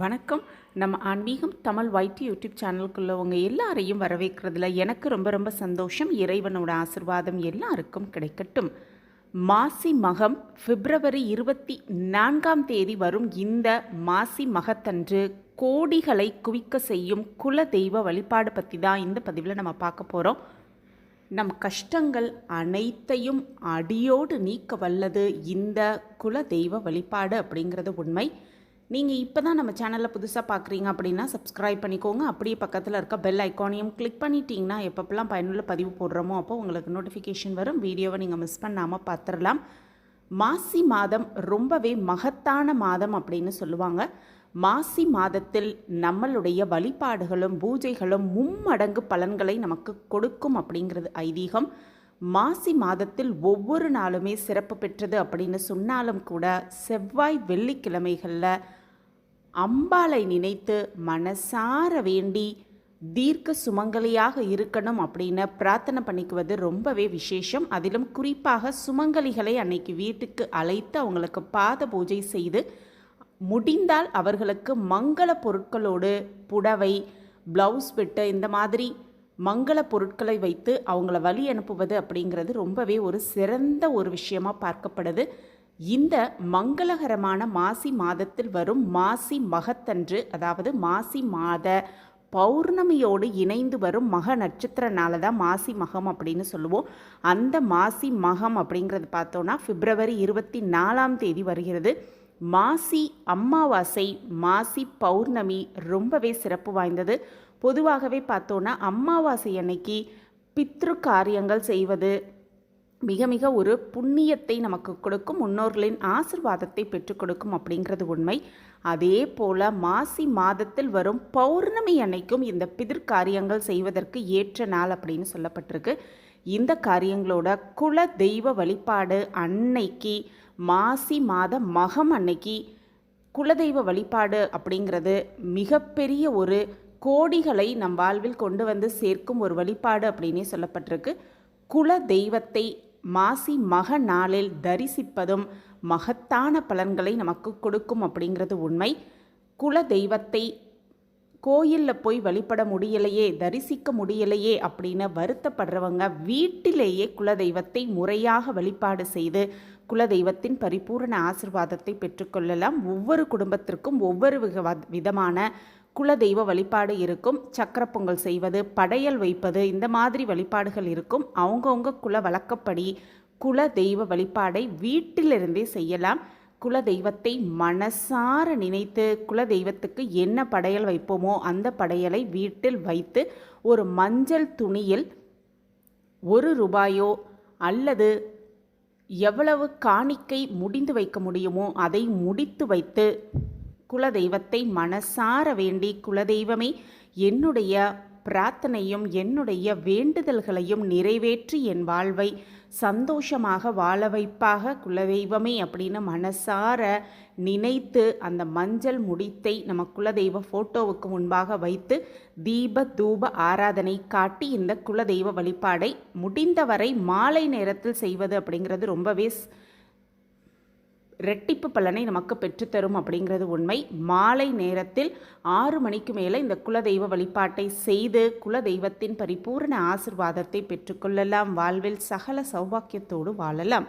வணக்கம். நம்ம ஆன்மீகம் தமிழ் வைட்டி யூடியூப் சேனலுக்குள்ள உங்கள் எல்லாரையும் வரவேற்கிறதுல எனக்கு ரொம்ப ரொம்ப சந்தோஷம். இறைவனோட ஆசிர்வாதம் எல்லாருக்கும் கிடைக்கட்டும். மாசி மகம் பிப்ரவரி இருபத்தி நான்காம் தேதி வரும் இந்த மாசி மகத்தன்று கோடிகளை குவிக்க செய்யும் குல தெய்வ வழிபாடு பற்றி தான் இந்த பதிவில் நம்ம பார்க்க போகிறோம் நம் கஷ்டங்கள் அனைத்தையும் அடியோடு நீக்க வல்லது இந்த குல தெய்வ வழிபாடு அப்படிங்கிறது உண்மை. நீங்கள் இப்போ தான் நம்ம சேனலில் புதுசாக பார்க்குறீங்க அப்படின்னா சப்ஸ்கிரைப் பண்ணிக்கோங்க. அப்படியே பக்கத்தில் இருக்க பெல் ஐக்கானையும் கிளிக் பண்ணிட்டீங்கன்னா எப்பப்பெல்லாம் பயனுள்ள பதிவு போடுறோமோ அப்போ உங்களுக்கு நோட்டிஃபிகேஷன் வரும். வீடியோவை நீங்கள் மிஸ் பண்ணாமல் பார்த்துடலாம் மாசி மாதம் ரொம்பவே மகத்தான மாதம் அப்படின்னு சொல்லுவாங்க. மாசி மாதத்தில் நம்மளுடைய வழிபாடுகளும் பூஜைகளும் மும்மடங்கு பலன்களை நமக்கு கொடுக்கும் அப்படிங்கிறது ஐதீகம். மாசி மாதத்தில் ஒவ்வொரு நாளுமே சிறப்பு பெற்றது அப்படின்னு சொன்னாலும் கூட செவ்வாய் வெள்ளிக்கிழமைகளில் அம்பாளை நினைத்து மனசார வேண்டி தீர்க்க சுமங்கலியாக இருக்கணும் அப்படின்னு பிரார்த்தனை பண்ணிக்குவது ரொம்பவே விசேஷம். அதிலும் குறிப்பாக சுமங்கலிகளை அன்னைக்கு வீட்டுக்கு அழைத்து அவங்களுக்கு பாத பூஜை செய்து முடிந்தால் அவர்களுக்கு மங்கள பொருட்களோடு புடவை ப்ளவுஸ் பிட்டு இந்த மாதிரி மங்கள பொருட்களை வைத்து அவங்கள வழி அனுப்புவது அப்படிங்கிறது ரொம்பவே ஒரு சிறந்த ஒரு விஷயமாக பார்க்கப்படுது இந்த மங்களகரமான மாசி மாதத்தில் வரும் மாசி மகத்தன்று அதாவது மாசி மாத பௌர்ணமியோடு இணைந்து வரும் மக நட்சத்திரனால தான் மாசி மகம் அப்படின்னு சொல்லுவோம். அந்த மாசி மகம் அப்படிங்கிறது பார்த்தோன்னா பிப்ரவரி இருபத்தி நாலாம் தேதி வருகிறது. மாசி அம்மாவாசை மாசி பௌர்ணமி ரொம்பவே சிறப்பு வாய்ந்தது. பொதுவாகவே பார்த்தோன்னா அம்மாவாசை அன்னைக்கு பித்ரு காரியங்கள் செய்வது மிக மிக ஒரு புண்ணியத்தை நமக்கு கொடுக்கும் முன்னோர்களின் ஆசிர்வாதத்தை பெற்றுக் கொடுக்கும் அப்படிங்கிறது உண்மை. அதே போல மாசி மாதத்தில் வரும் பௌர்ணமி அன்னைக்கும் இந்த பிதிர் காரியங்கள் செய்வதற்கு ஏற்ற நாள் அப்படின்னு சொல்லப்பட்டிருக்கு. இந்த காரியங்களோட குல தெய்வ வழிபாடு அன்னைக்கு மாசி மாத மகம் அன்னைக்கு குலதெய்வ வழிபாடு அப்படிங்கிறது மிகப்பெரிய ஒரு கோடிகளை நம் வாழ்வில் கொண்டு வந்து சேர்க்கும் ஒரு வழிபாடு அப்படின்னே சொல்லப்பட்டிருக்கு. குல தெய்வத்தை மாசி மக நாளில் தரிசிப்பதும் மகத்தான பலன்களை நமக்கு கொடுக்கும் அப்படிங்கிறது உண்மை. குல தெய்வத்தை கோயிலில் போய் வழிபட முடியலையே தரிசிக்க முடியலையே அப்படின்னு வருத்தப்படுறவங்க வீட்டிலேயே குலதெய்வத்தை முறையாக வழிபாடு செய்து குலதெய்வத்தின் பரிபூரண ஆசிர்வாதத்தை பெற்றுக்கொள்ளலாம் ஒவ்வொரு குடும்பத்திற்கும் ஒவ்வொரு விதமான குலதெய்வ வழிபாடு இருக்கும். சக்கர பொங்கல் செய்வது படையல் வைப்பது இந்த மாதிரி வழிபாடுகள் இருக்கும். அவங்கவுங்க குல வழக்கப்படி குல தெய்வ வழிபாடை வீட்டிலிருந்தே செய்யலாம். குலதெய்வத்தை மனசார நினைத்து குலதெய்வத்துக்கு என்ன படையல் வைப்போமோ அந்த படையலை வீட்டில் வைத்து ஒரு மஞ்சள் துணியில் ஒரு ரூபாயோ அல்லது எவ்வளவு காணிக்கை முடிந்து வைக்க முடியுமோ அதை முடித்து வைத்து குலதெய்வத்தை மனசார வேண்டி குலதெய்வமே என்னுடைய பிரார்த்தனையும் என்னுடைய வேண்டுதல்களையும் நிறைவேற்றி என் வாழ்வை சந்தோஷமாக வாழ வைப்பாக. குலதெய்வமே அப்படின்னு மனசார நினைத்து அந்த மஞ்சள் முடித்தை நம்ம குலதெய்வ ஃபோட்டோவுக்கு முன்பாக வைத்து தீப தூப ஆராதனை காட்டி இந்த குலதெய்வ வழிபாடை முடிந்தவரை மாலை நேரத்தில் செய்வது அப்படிங்கிறது ரொம்பவே ரெட்டிப்பு பலனை நமக்கு பெற்றுத்தரும் அப்படிங்கிறது உண்மை. மாலை நேரத்தில் ஆறு மணிக்கு மேலே இந்த குலதெய்வ வழிபாட்டை செய்து குலதெய்வத்தின் பரிபூர்ண ஆசிர்வாதத்தை பெற்றுக்கொள்ளலாம் வாழ்வில் சகல சௌபாக்கியத்தோடு வாழலாம்.